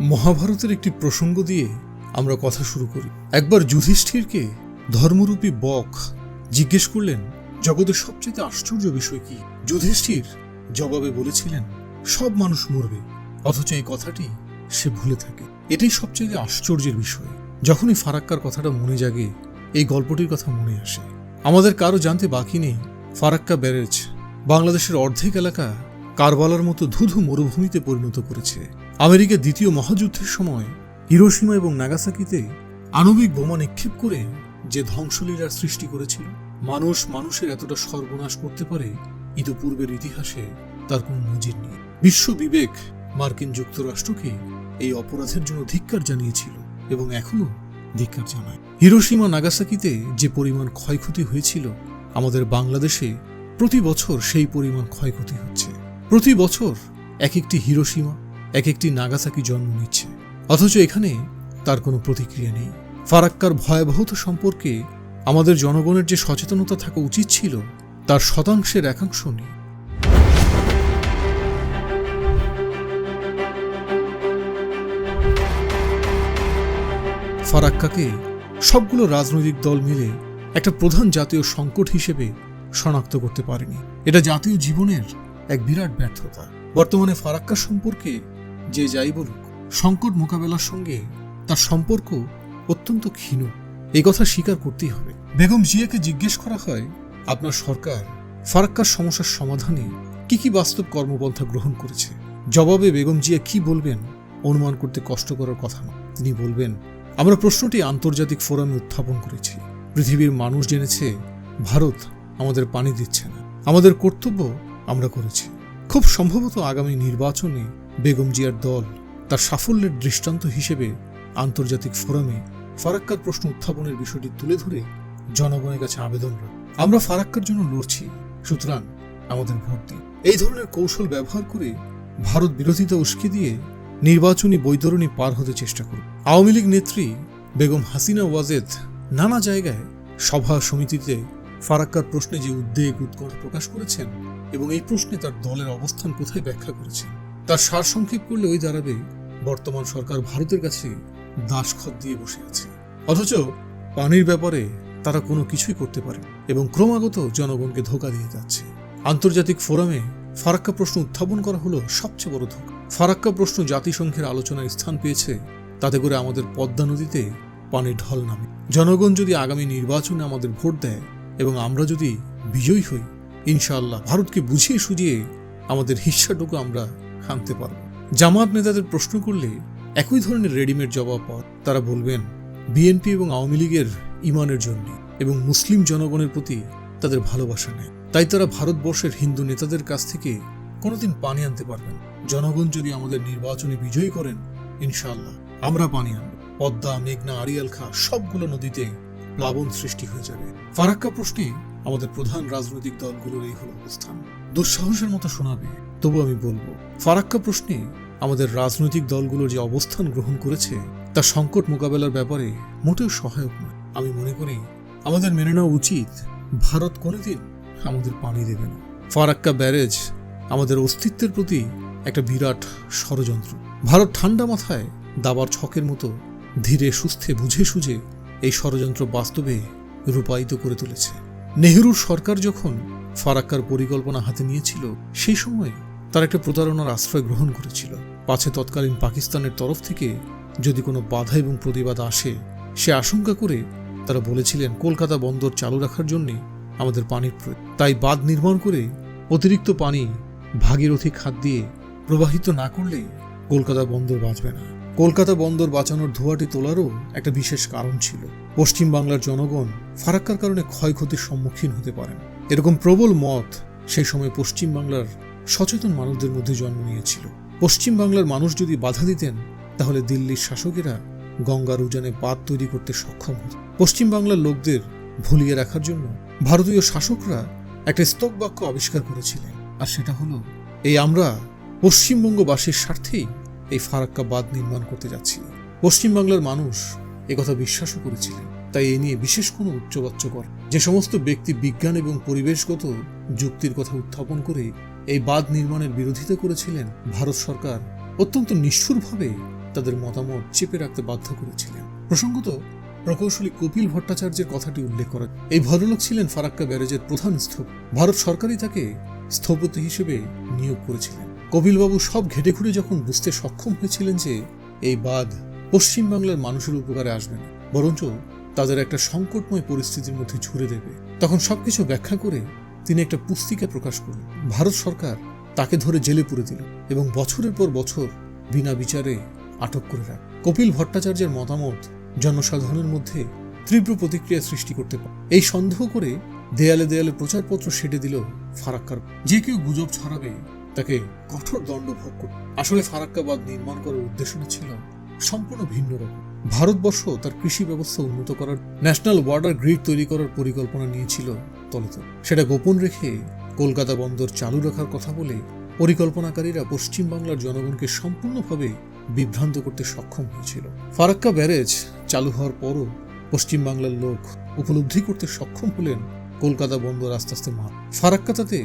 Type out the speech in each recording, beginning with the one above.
মহাভারতের একটি প্রসঙ্গ দিয়ে আমরা কথা শুরু করি। একবার যুধিষ্ঠিরকে ধর্মরূপী বক জিজ্ঞেস করলেন, জগতের সবচেয়ে আশ্চর্য বিষয় কি? যুধিষ্ঠির জবাবে বলেছিলেন, সব মানুষ মরবে, অথচ এই কথাটি সে ভুলে থাকে। এটাই সবচেয়ে আশ্চর্যের বিষয়। যখনই ফারাক্কার কথাটা মনে জাগে, এই গল্পটির কথা মনে আসে। আমাদের কারও জানতে বাকি নেই, ফারাক্কা ব্যারেজ, বাংলাদেশের অর্ধেক এলাকা কারবালার মতো ধুধু মরুভূমিতে পরিণত করেছে। আমেরিকা দ্বিতীয় মহাযুদ্ধের সময় হিরোসীমা এবং নাগাসাকিতে আণবিক বোমা নিক্ষেপ করে যে ধ্বংসলীলার সৃষ্টি করেছিল, মানুষ মানুষের এতটা সর্বনাশ করতে পারে ইতোপূর্বের ইতিহাসে তার কোনো নজির নেই। বিশ্ব বিবেক মার্কিন যুক্তরাষ্ট্রকে এই অপরাধের জন্য ধিক্কার জানিয়েছিল এবং এখনও ধিক্কার জানায়। হিরোসীমা নাগাসাকিতে যে পরিমাণ ক্ষয়ক্ষতি হয়েছিল, আমাদের বাংলাদেশে প্রতি বছর সেই পরিমাণ ক্ষয়ক্ষতি হচ্ছে। প্রতি বছর এক একটি হিরোসীমা এক একটি নাগাসাকি জন্ম নিচ্ছে। অথচ এখানে তার কোনো প্রতিক্রিয়া নেই। ফারাক্কার ভয়াবহতা সম্পর্কে আমাদের জনগণের যে সচেতনতা থাকা উচিত ছিল, তার শতাংশের একাংশ নেই। ফারাক্কাকে সবগুলো রাজনৈতিক দল মিলে একটা প্রধান জাতীয় সংকট হিসেবে শনাক্ত করতে পারেনি। এটা জাতীয় জীবনের এক বিরাট ব্যর্থতা। বর্তমানে ফারাক্কা সম্পর্কে যে যাই বলুক, সংকট মোকাবেলার সঙ্গে তার সম্পর্ক অত্যন্ত ক্ষীণ। এই কথা স্বীকার করতেই হবে। বেগম জিয়াকে জিজ্ঞেস করা হয়, আপনার সরকার ফারাক্কার সমস্যার সমাধানে কি কি বাস্তব কর্মপন্থা গ্রহণ করেছে? জবাবে বেগম জিয়া কি বলবেন, অনুমান করতে কষ্ট করার কথা না। তিনি বলবেন, আমরা প্রশ্নটি আন্তর্জাতিক ফোরামে উত্থাপন করেছি। পৃথিবীর মানুষ জেনেছে, ভারত আমাদের পানি দিচ্ছে না। আমাদের কর্তব্য আমরা করেছি। খুব সম্ভবত আগামী নির্বাচনে বেগম জিয়ার দল তার সাফল্যের দৃষ্টান্ত হিসেবে আন্তর্জাতিক ফোরামে ফারাক্কার প্রশ্ন উত্থাপনের বিষয়টি তুলে ধরে জনগণের কাছে আবেদন আমরা ফারাক্কার জন্য লড়ছি, সুতরাং আমাদের ভোট দিন। এই ধরনের কৌশল ব্যবহার করে ভারত বিরোধিতা উস্কে দিয়ে নির্বাচনী বৈতরণী পার হতে চেষ্টা করুন আওয়ামী লীগ নেত্রী বেগম হাসিনা ওয়াজেদ নানা জায়গায় সভা সমিতিতে ফারাক্কার প্রশ্নে যে উদ্বেগ, উৎকণ্ঠ প্রকাশ করেছেন এবং এই প্রশ্নে তার দলের অবস্থান কোথায় ব্যাখ্যা করেছেন তার সারসংক্ষেপ করলে ওই দাঁড়াবে বর্তমান সরকার ভারতের কাছে দাসখত দিয়ে বসে আছে। অথচ পানির ব্যাপারে তারা কোনো কিছুই করতে পারে এবং ক্রমাগত জনগণকে ধোকা দিয়ে যাচ্ছে। আন্তর্জাতিক ফোরামে ফারাক্কা প্রশ্ন উত্থাপন করা হলো সবচেয়ে বড় ধোকা। ফারাক্কা প্রশ্ন জাতিসংঘের আলোচনায় স্থান পেয়েছে, তাতে করে আমাদের পদ্মা নদীতে পানির ঢল নামে। জনগণ যদি আগামী নির্বাচনে আমাদের ভোট দেয় এবং আমরা যদি বিজয়ী হই, ইনশাআল্লাহ ভারতকে বুঝিয়ে সুঝিয়ে আমাদের হিস্সাটুকু আমরা আনতে পারব। জামাত নেতাদের প্রশ্ন করলে একই ধরনের রেডিমেড জবাব পাওয়া তারা বলবেন, বিএনপি এবং আওয়ামী লীগের ইমানের জন্য এবং মুসলিম জনগণের প্রতি তাদের ভালোবাসা নেয় তাই তারা ভারতবর্ষের হিন্দু নেতাদের কাছ থেকে কোনোদিন পানি আনতে পারবেন জনগণ যদি আমাদের নির্বাচনে বিজয়ী করেন ইনশাল্লাহ আমরা পানি আনব। পদ্মা, মেঘনা, আড়িয়াল খা, সবগুলো নদীতে প্লাবন সৃষ্টি হয়ে যাবে। ফারাক্কা প্রশ্নে আমাদের প্রধান রাজনৈতিক দলগুলোর এই হল অবস্থান। দুঃসাহসের মতো শোনাবে তবু আমি বলব, ফারাক্কা প্রশ্নে আমাদের রাজনৈতিক দলগুলো যে অবস্থান গ্রহণ করেছে তা সংকট মোকাবেলার ব্যাপারে মোটেও সহায়ক নয়। আমি মনে করি, আমাদের মেনে নেওয়া উচিত, ভারত কোনোদিন আমাদের পানি দেবে না। ফারাক্কা ব্যারেজ আমাদের অস্তিত্বের প্রতি একটা বিরাট ষড়যন্ত্র। ভারত ঠান্ডা মাথায় দাবার ছকের মতো ধীরে সুস্থে বুঝে সুঝে এই ষড়যন্ত্র বাস্তবে রূপায়িত করে তুলেছে। নেহরুর সরকার যখন ফারাক্কার পরিকল্পনা হাতে নিয়েছিল, সেই সময় তার একটা প্রতারণার আশ্রয় গ্রহণ করেছিল। পাছে তৎকালীন পাকিস্তানের তরফ থেকে যদি কোনো বাধা এবং প্রতিবাদ আসে, সে আশঙ্কা করে তারা বলেছিলেন, কলকাতা বন্দর চালু রাখার জন্যে আমাদের পানির তাই বাঁধ নির্মাণ করে অতিরিক্ত পানি ভাগীরথী খাত দিয়ে প্রবাহিত না করলে কলকাতা বন্দর বাঁচবে না। কলকাতা বন্দর বাঁচানোর ধোয়াটি তোলারও একটা বিশেষ কারণ ছিল। পশ্চিম বাংলার জনগণ ফারাক্কার কারণে ক্ষয়ক্ষতির সম্মুখীন হতে পারেন। এরকম প্রবল মত সেই সময় পশ্চিম বাংলার সচেতন মানুষদের মধ্যে জন্ম নিয়েছিল। পশ্চিম বাংলার মানুষ যদি বাধা দিতেন, তাহলে দিল্লির শাসকেরা গঙ্গার উজানে বাঁধ তৈরি করতে সক্ষম হত। পশ্চিম বাংলার লোকদের ভুলিয়ে রাখার জন্য ভারতীয় শাসকরা একটা স্তব বাক্য আবিষ্কার করেছিলেন, আর সেটা হলো, এই আমরা পশ্চিমবঙ্গবাসীর স্বার্থেই এই ফারাক্কা বাঁধ নির্মাণ করতে যাচ্ছি। পশ্চিমবাংলার মানুষ একথা বিশ্বাসও করেছিলেন, তাই এ নিয়ে বিশেষ কোনো উচ্চবাচ্য করে যে সমস্ত ব্যক্তি বিজ্ঞান এবং পরিবেশগত যুক্তির কথা উত্থাপন করে এই বাঁধ নির্মাণের বিরোধিতা করেছিলেন ভারত সরকার। অত্যন্ত নিষ্ঠুরভাবে তাদের মতামত চেপে রাখতে বাধ্য করেছিলেন। প্রসঙ্গত, প্রকৌশলী কপিল ভট্টাচার্যের কথাটি উল্লেখ করা এই ভদ্রলোক ছিলেন ফারাক্কা ব্যারেজের প্রধান স্থপ। ভারত সরকারই তাকে স্থপতি হিসেবে নিয়োগ করেছিলেন। কপিলবাবু সব ঘেটে ঘুরে যখন বুঝতে সক্ষম হয়েছিলেন যে এই বাঁধ পশ্চিমবাংলার মানুষের উপকারে আসবে না, বরঞ্চ তাদের একটা সংকটময় পরিস্থিতির মধ্যে ঝুড়ে দেবে। তখন সবকিছু ব্যাখ্যা করে তিনি একটা পুস্তিকা প্রকাশ করলেন। ভারত সরকার তাকে ধরে জেলে পুরে দিল এবং বছরের পর বছর বিনা বিচারে আটক করে রাখ। কপিল ভট্টাচার্যের মতামত জনসাধারণের মধ্যে তীব্র প্রতিক্রিয়া সৃষ্টি করতে পারে। এই সন্দেহ করে দেয়ালে দেয়ালে প্রচারপত্র সেটে দিল ফারাক্কার। যে কেউ গুজব ছড়াবে তাকে কঠোর দণ্ড ভোগ করবে। আসলে ফারাক্কাবাদ নির্মাণ করার উদ্দেশ্যটা ছিল সম্পূর্ণ ভিন্ন রকম। ভারতবর্ষ তার কৃষি ব্যবস্থা উন্নত করার ন্যাশনাল ওয়াটার গ্রিড তৈরি করার পরিকল্পনা নিয়েছিল তলে তলে সেটা গোপন রেখে কলকাতা বন্দর চালু রাখার কথা বলে পরিকল্পনাকারীরা পশ্চিমবাংলার জনগণকে সম্পূর্ণভাবে বিভ্রান্ত করতে সক্ষম হয়েছিল। ফারাক্কা ব্যারেজ চালু হওয়ার পরও পশ্চিমবাংলার লোক উপলব্ধি করতে সক্ষম হলেন কলকাতা বন্দর আস্তে আস্তে মার ফারাক্কা তাতে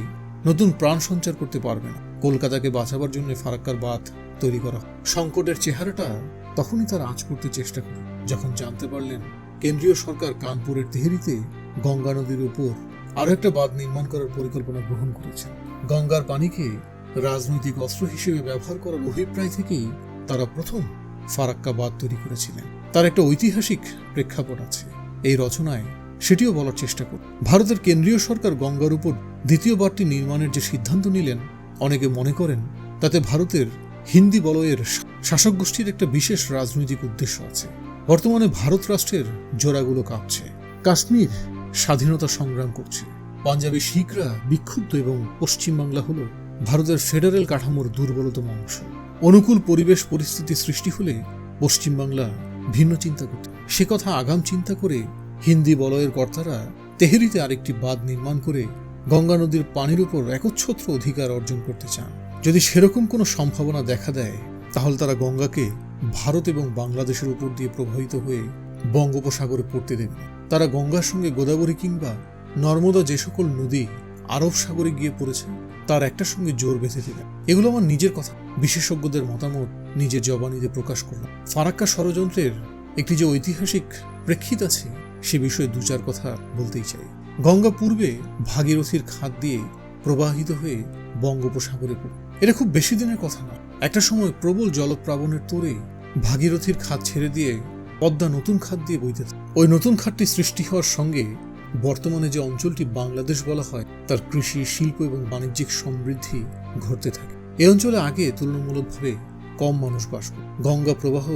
নতুন প্রাণ সঞ্চার করতে পারবে না। কলকাতাকে বাঁচাবার জন্য ফারাক্কার বাঁধ তৈরি করা সংকটের চেহারাটা তখনই তার আঁচ করতে চেষ্টা করে, যখন জানতে পারলেন কেন্দ্রীয় সরকার কানপুরের তেহেরিতে গঙ্গা নদীর উপর আরও একটা বাঁধ নির্মাণ করার পরিকল্পনা গ্রহণ করেছে গঙ্গার পানিকে রাজনৈতিক অস্ত্র হিসেবে ব্যবহার করার অভিপ্রায় থেকেই তারা প্রথম ফারাক্কা বাঁধ তৈরি করেছিলেন। তার একটা ঐতিহাসিক প্রেক্ষাপট আছে। এই রচনায় সেটিও বলার চেষ্টা কর ভারতের কেন্দ্রীয় সরকার গঙ্গার উপর দ্বিতীয় বাঁধটি নির্মাণের যে সিদ্ধান্ত নিলেন, অনেকে মনে করেন তাতে ভারতের হিন্দি বলয়ের শাসক গোষ্ঠীর একটা বিশেষ রাজনৈতিক উদ্দেশ্য আছে। বর্তমানে ভারত রাষ্ট্রের জোড়াগুলো কাঁপছে। কাশ্মীর স্বাধীনতা সংগ্রাম করছে। পাঞ্জাবি শিখরা বিক্ষুব্ধ এবং পশ্চিমবাংলা হল ভারতের ফেডারেল কাঠামোর দুর্বলতম অংশ। অনুকূল পরিবেশ পরিস্থিতি সৃষ্টি হলে পশ্চিমবাংলা ভিন্ন চিন্তা করতে। সে কথা আগাম চিন্তা করে হিন্দি বলয়ের কর্তারা তেহরিতে আরেকটি বাঁধ নির্মাণ করে গঙ্গা নদীর পানির উপর একচ্ছত্র অধিকার অর্জন করতে চান। যদি সেরকম কোনো সম্ভাবনা দেখা দেয়, তাহলে তারা গঙ্গাকে ভারত এবং বাংলাদেশের উপর দিয়ে প্রবাহিত হয়ে বঙ্গোপসাগরে পড়তে দেবে। তারা গঙ্গার সঙ্গে গোদাবরী কিংবা নর্মদা যে সকল নদী আরব সাগরে গিয়ে পড়েছে, তার একটা সঙ্গে জোর বেঁধে দেবে। এগুলো আমার নিজের কথা। বিশেষজ্ঞদের মতামত নিজের জবানিতে প্রকাশ করলাম। ফারাক্কা ষড়যন্ত্রের একটি যে ঐতিহাসিক প্রেক্ষিত আছে, সে বিষয়ে দু চার কথা বলতেই চাই। গঙ্গা পূর্বে ভাগীরথীর খাত দিয়ে প্রবাহিত হয়ে বঙ্গোপসাগরে পড়ে। এটা খুব বেশি দিনের কথা নয় একটা সময় প্রবল জলপ্লাবনের তোরে ভাগীরথীর খাত ছেড়ে দিয়ে পদ্মা নতুন খাত দিয়ে বইতে। ওই নতুন খাতটি সৃষ্টি হওয়ার সঙ্গে বর্তমানে যে অঞ্চলটি বাংলাদেশ বলা হয়, তার কৃষি, শিল্প এবং বাণিজ্যিক সমৃদ্ধি ঘটতে থাকে। এই অঞ্চলে আগে তুলনামূলকভাবে কম মানুষ বাস করত। গঙ্গা প্রবাহ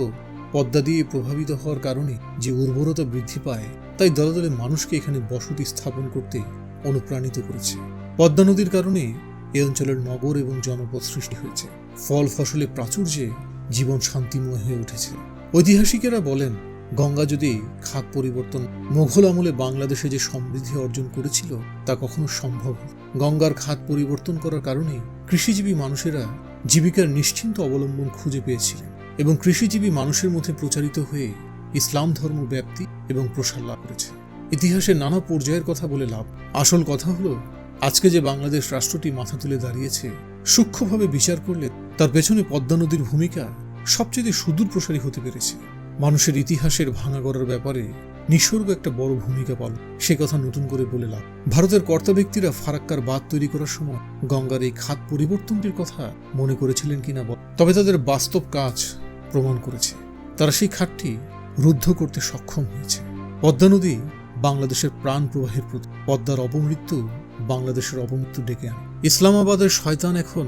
পদ্মা দিয়ে প্রভাবিত হওয়ার কারণে যে উর্বরতা বৃদ্ধি পায়, তাই দলে দলে মানুষকে এখানে বসতি স্থাপন করতে অনুপ্রাণিত করেছে। পদ্মা নদীর কারণে এ অঞ্চলের নগর এবং জনপদ সৃষ্টি হয়েছে। ফল ফসলে প্রাচুর্যে জীবন শান্তিময় হয়ে উঠেছে। ঐতিহাসিকেরা বলেন, গঙ্গা যদি খাত পরিবর্তন, মোঘল আমলে বাংলাদেশে যে সমৃদ্ধি অর্জন করেছিল, তা কখনো সম্ভব গঙ্গার খাত পরিবর্তন করার কারণে কৃষিজীবী মানুষেরা জীবিকার নিশ্চিন্ত অবলম্বন খুঁজে পেয়েছিলেন এবং কৃষিজীবী মানুষের মধ্যে প্রচারিত হয়ে ইসলাম ধর্ম ব্যাপ্তি এবং প্রসার লাভ করেছে। ইতিহাসের নানা পর্যায়ের কথা বলে লাভ। আসল কথা হলো, আজকে যে বাংলাদেশ রাষ্ট্রটি মাথা তুলে দাঁড়িয়েছে, সূক্ষ্মভাবে বিচার করলে তার পেছনে পদ্মা নদীর ভূমিকা সবচেয়ে সুদূর প্রসারী হতে পেরেছে। মানুষের ইতিহাসের ভাঙা করার ব্যাপারে নিসর্গ একটা বড় ভূমিকা পালন। সে কথা নতুন করে বলে লাভ। ভারতের কর্তা ব্যক্তিরা ফারাক্কার বাঁধ তৈরি করার সময় গঙ্গার এই খাত পরিবর্তনটির কথা মনে করেছিলেন কিনা বল। তবে তাদের বাস্তব কাজ প্রমাণ করেছে। তারা সেই খাতটি রুদ্ধ করতে সক্ষম হয়েছে। পদ্মা নদী বাংলাদেশের প্রাণ প্রবাহের প্রতি, পদ্মার অপমৃত্যু বাংলাদেশের অপমৃত্যু ডেকে আনে। ইসলামাবাদের শয়তান এখন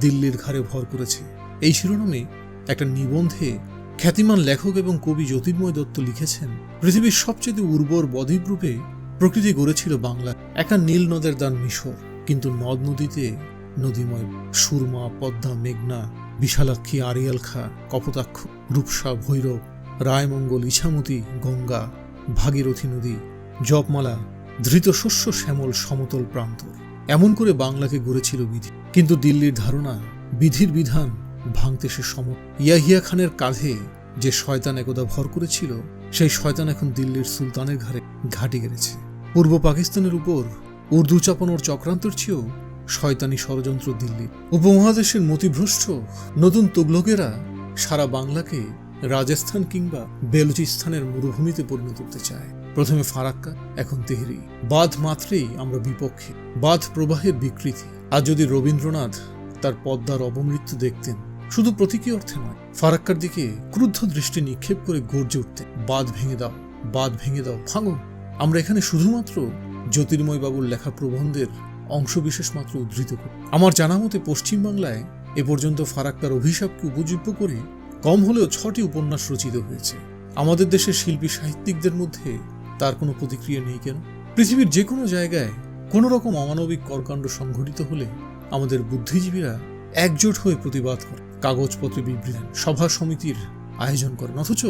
দিল্লির ঘাড়ে ভর করেছে। এই শিরোনামে একটা নিবন্ধে খ্যাতিমান লেখক এবং কবি জ্যোতির্ময় দত্ত লিখেছেন, পৃথিবীর সবচেয়ে উর্বর বদ্বীপ রূপে প্রকৃতি গড়েছিল বাংলা। একা নীল নদের দান মিশর, কিন্তু নদ নদীতে নদীময় সুরমা, পদ্মা, মেঘনা, বিশালাক্ষী আরিয়াল খা, কপোতাক্ষ, রূপসা, ভৈরব, রায়মঙ্গল, ইছামতি, গঙ্গা, ভাগীরথী নদী, জপমালা ধৃত শস্য শ্যামল সমতল প্রান্তর। এমন করে বাংলাকে গড়েছিল বিধি। কিন্তু দিল্লির ধারণা, বিধির বিধান ভাঙতে সে সম ইয়াহিয়া খানের কাঁধে যে শয়তান একদা ভর করেছিল, সেই শয়তান এখন দিল্লির সুলতানের ঘাড়ে ঘাটি গেড়েছে। পূর্ব পাকিস্তানের উপর উর্দু চাপানোর চক্রান্তের চেয়েও শয়তানি ষড়যন্ত্র দিল্লি। উপমহাদেশের মতিভ্রষ্ট নতুন তুগলকেরা সারা বাংলাকে রাজস্থান কিংবা বেলুচিস্তানের মরুভূমিতে পরিণত করতে চায়। প্রথমে ফারাক্কা, এখন তেহরি। বাঁধ মাত্রেই আমরা বিপক্ষে, বাঁধ প্রবাহের বিকৃতি। আর যদি রবীন্দ্রনাথ তার পদ্মার অবমৃত্যু দেখতেন শুধু প্রতীকী অর্থে নয়, ফারাক্কার দিকে ক্রুদ্ধ দৃষ্টি নিক্ষেপ করে গর্জে উঠতে, বাঁধ ভেঙে দাও, বাঁধ ভেঙে দাও, ভাঙো। আমরা এখানে শুধুমাত্র জ্যোতির্ময় বাবুর লেখা প্রবন্ধের অংশবিশেষ মাত্র উদ্ধৃত করি। আমার জানা মতে পশ্চিমবাংলায় এ পর্যন্ত ফারাক্কার অভিশাপকে উপজীব্য করে কম হলেও ছটি উপন্যাস রচিত হয়েছে। আমাদের দেশের শিল্পী সাহিত্যিকদের মধ্যে তার কোনো প্রতিক্রিয়া নেই কেন? পৃথিবীর যে কোনো জায়গায় কোনো রকম অমানবিক কর্কাণ্ড সংঘটিত হলে আমাদের বুদ্ধিজীবীরা একজোট হয়ে প্রতিবাদ করে। কাগজপত্রে বিবৃতি সভা সমিতির আয়োজন করেন। অথচ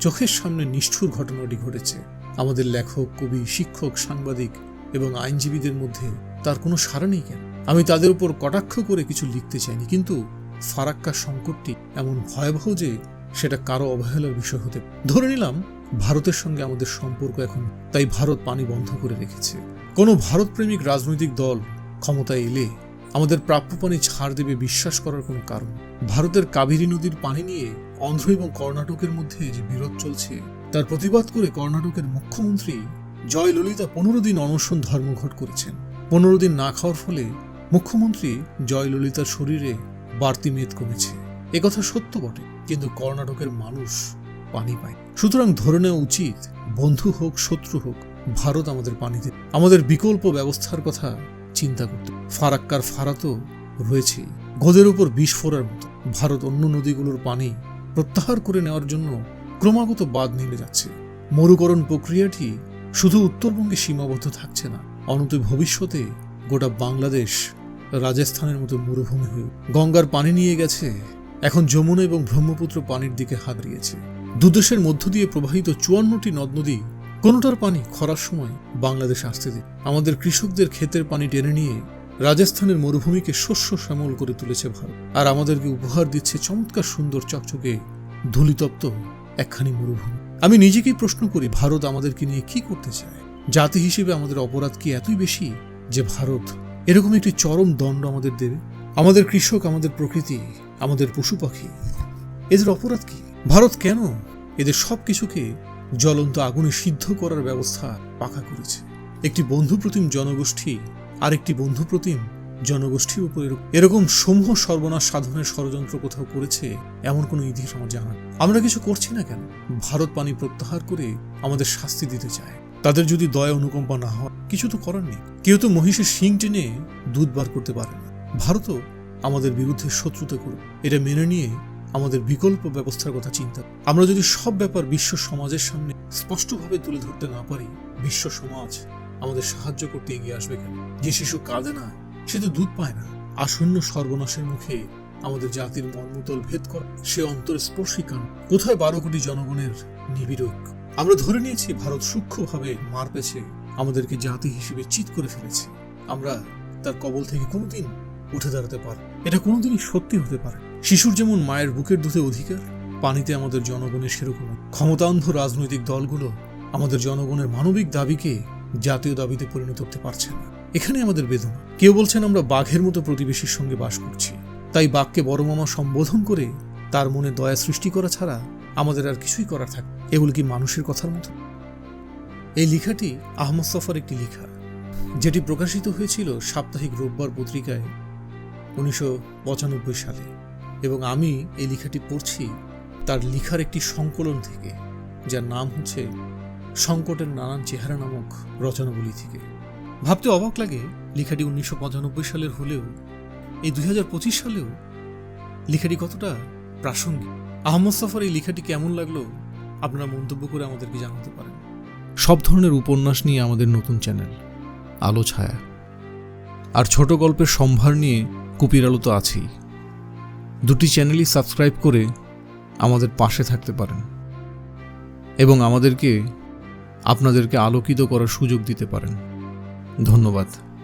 চোখের সামনে নিষ্ঠুর ঘটনাটি ঘটেছে। আমাদের লেখক, কবি, শিক্ষক, সাংবাদিক এবং আইনজীবীদের মধ্যে তার কোনো সারা নেই কেন? আমি তাদের উপর কটাক্ষ করে কিছু লিখতে চাইনি, কিন্তু ফারাক্কা সংকটটি এমন ভয়াবহ যে সেটা কারও অবহেলার বিষয় হতে ধরে নিলাম, ভারতের সঙ্গে আমাদের সম্পর্ক এখন, তাই ভারত পানি বন্ধ করে রেখেছে। কোনো ভারতপ্রেমিক রাজনৈতিক দল ক্ষমতায় এলে আমাদের প্রাপ্য পানি ছাড় দেবে বিশ্বাস করার কোনো কারণ। ভারতের কাবেরী নদীর পানি নিয়ে অন্ধ্র এবং কর্ণাটকের মধ্যে যে বিরোধ চলছে, তার প্রতিবাদ করে কর্ণাটকের মুখ্যমন্ত্রী জয় ললিতা পনেরো দিন অনশন ধর্মঘট করেছেন। পনেরো দিন না খাওয়ার ফলে মুখ্যমন্ত্রী জয় ললিতার শরীরে বাড়তি মেদ কমেছে। একথা সত্য বটে, কিন্তু কর্ণাটকের মানুষ পানি পায়। সুতরাং ধরে নেওয়া উচিত, বন্ধু হোক, শত্রু হোক, ভারত আমাদের পানি দেবে আমাদের বিকল্প ব্যবস্থার কথা চিন্তা করতে। ফারাক্কার ফারা তো রয়েছেই। গোদের উপর বিষ ফোড়ার মতো। ভারত অন্য নদীগুলোর পানি প্রত্যাহার করে নেওয়ার জন্য ক্রমাগত বাদ নেমে যাচ্ছে। মরুকরণ প্রক্রিয়াটি শুধু উত্তরবঙ্গে সীমাবদ্ধ থাকছে না অনত ভবিষ্যতে গোটা বাংলাদেশ রাজস্থানের মতো মরুভূমি হয়ে গঙ্গার পানি নিয়ে গেছে, এখন যমুনা এবং ব্রহ্মপুত্র পানির দিকে হাত দিয়েছে। দুদেশের মধ্য দিয়ে প্রবাহিত চুয়ান্নটি নদ নদী কোনোটার পানি খরার সময় বাংলাদেশ আসতে দিন আমাদের কৃষকদের ক্ষেতের পানি টেনে নিয়ে রাজস্থানের মরুভূমিকে শস্য শ্যামল করে তুলেছে ভারত। আর আমাদেরকে উপহার দিচ্ছে চমৎকার সুন্দর চকচকে ধুলিতপ্ত একখানি মরুভূমি। আমি নিজেকেই প্রশ্ন করি, ভারত আমাদেরকে নিয়ে কি করতে চায়? জাতি হিসেবে আমাদের অপরাধ কি এতই বেশি যে ভারত এরকম একটি চরম দণ্ড আমাদের দেবে? আমাদের কৃষক, আমাদের প্রকৃতি, আমাদের পশু পাখি, এদের অপরাধ কি? ভারত কেন এদের সব কিছুকে জ্বলন্ত আগুনে সিদ্ধ করার ব্যবস্থা পাকা করেছে? একটি বন্ধুপ্রতিম জনগোষ্ঠী আর বন্ধু প্রতিম জনগোষ্ঠীর উপর এরকম সমূহ সর্বনাশ সাধনের ষড়যন্ত্র কোথাও করেছে, এমন কোনো ইতিহাস আমার জানা আমরা কিছু করছি না কেন? ভারত পানি প্রত্যাহার করে আমাদের শাস্তি দিতে চায়। তাদের যদি দয়া অনুকম্পা না হয়, কিছু তো করার নেই। কেউ তো মহিষের শিং টেনে দুধ বার করতে পারে না। ভারতও আমাদের বিরুদ্ধে শত্রুতা করবে এটা মেনে নিয়ে আমাদের বিকল্প ব্যবস্থার কথা চিন্তা আমরা যদি সব ব্যাপার বিশ্ব সমাজের সামনে স্পষ্টভাবে তুলে ধরতে না পারি, বিশ্ব সমাজ আমাদের সাহায্য করতে এগিয়ে আসবে কেন? যে শিশু কাঁদে না, সে তো দুধ পায় না। আসন্ন সর্বনাশের মুখে আমাদের জাতির মর্মতল ভেদ করা, সে অন্তরস্পর্শী কান কোথায় বারো কোটি জনগণের নিবিড় ঐক্য? আমরা ধরে নিয়েছি ভারত সূক্ষ্মভাবে মার পেছে, আমাদেরকে জাতি হিসেবে চিৎ করে ফেলেছে। আমরা তার কবল থেকে কোনোদিন উঠে দাঁড়াতে পারি এটা কোনোদিনই সত্যি হতে পারে শিশুর যেমন মায়ের বুকের দুধে অধিকার, পানিতে আমাদের জনগণের সেরকম ক্ষমতান্ধ রাজনৈতিক দলগুলো আমাদের জনগণের মানবিক দাবিকে জাতীয় দাবিতে পরিণত করতে পারছে না। এখানে আমাদের বেদনা। কেউ বলছেন আমরা বাঘের মতো প্রতিবেশীর সঙ্গে বাস করছি। তাই বাঘকে বড় মামা সম্বোধন করে তার মনে দয়া সৃষ্টি করা ছাড়া আমাদের আর কিছুই করা থাকে এগুলো কি মানুষের কথার মতো? এই লেখাটি আহমদ সফর একটি লেখা, যেটি প্রকাশিত হয়েছিল সাপ্তাহিক রোববার পত্রিকায় উনিশশো পঁচানব্বই সালে। এবং আমি এই লেখাটি পড়ছি তার লেখার একটি সংকলন থেকে, যার নাম হচ্ছে সংকটের নানান চেহারা নামক রচনাবলী থেকে। ভাবতে অবাক লাগে লেখাটি উনিশশো পঁচানব্বই সালের হলেও, এই দু হাজার পঁচিশ সালেও লেখাটি কতটা প্রাসঙ্গিক। আহমদ সফর এই লেখাটি কেমন লাগল আপনারা মন্তব্য করে আমাদেরকে জানাতে পারেন। সব ধরনের উপন্যাস নিয়ে আমাদের নতুন চ্যানেল, আলো ছায়া। আর ছোট গল্পের সম্ভার নিয়ে কুপির আলো তো আছেই। দুটি চ্যানেলই সাবস্ক্রাইব করে আমাদের পাশে থাকতে পারেন। এবং আমাদেরকে আপনাদেরকে আলোকিত করার সুযোগ দিতে পারেন। ধন্যবাদ।